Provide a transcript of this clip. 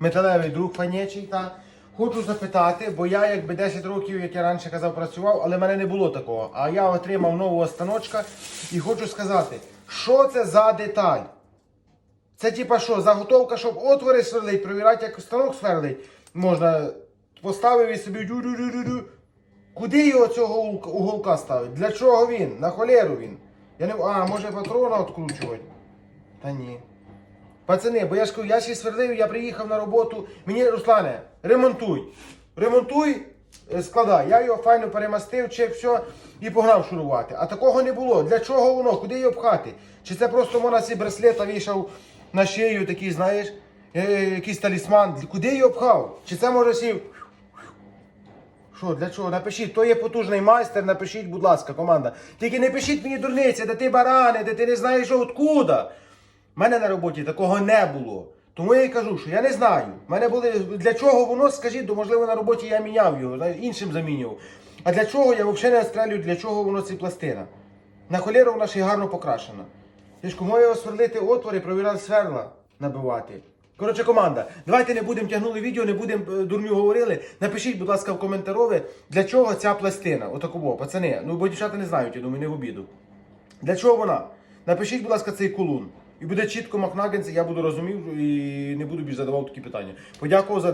металевий друг фанечий, та хочу запитати, бо я якби 10 років, як я раніше казав, працював, але в мене не було такого. А я отримав нового станочка і хочу сказати, що це за деталь? Це типа що, заготовка, щоб отвори сверлить, провірати, як станок сверлить. Можна поставив і собі дю-дю-дю-дю-дю. Куди його цього уголка ставить? Для чого він? На холеру він. Я не... А, може патрона відкручувати? Та ні. Пацани, бо я ж кажу, я ще сверлив, я приїхав на роботу. Мені, Руслане, ремонтуй. Ремонтуй, е, складай. Я його файно перемастив, чек, все, і погнав шурувати. А такого не було. Для чого воно? Куди його пхати? Чи це просто можна ці браслета вішав на шию, такий, знаєш, е, якийсь талісман. Куди його пхав? Чи це може сів? Що, для чого? Напишіть, то є потужний майстер, напишіть, будь ласка, команда. Тільки не пишіть мені дурниці, де ти барани, де ти не знаєш що откуда. У мене на роботі такого не було. Тому я і кажу, що я не знаю. Мене були для чого воно, скажіть, то можливо на роботі я міняв його, іншим замінював. А для чого я взагалі не стрелюю, для чого воно ці пластина? На холєру вона ще гарно покрашена. Я ж кому його сверлити отвори, провіряти сверла набивати. Коротше, команда, давайте не будемо тягнули відео, не будемо е, дурню говорили. Напишіть, будь ласка, в коментарові, для чого ця пластина. Отакого, пацани. Ну, бо дівчата не знають, я думаю, не в обіду. Для чого вона? Напишіть, будь ласка, цей кулун. І буде чітко Макнагенс, я буду розумів і не буду більш задавав такі питання. Подякував за.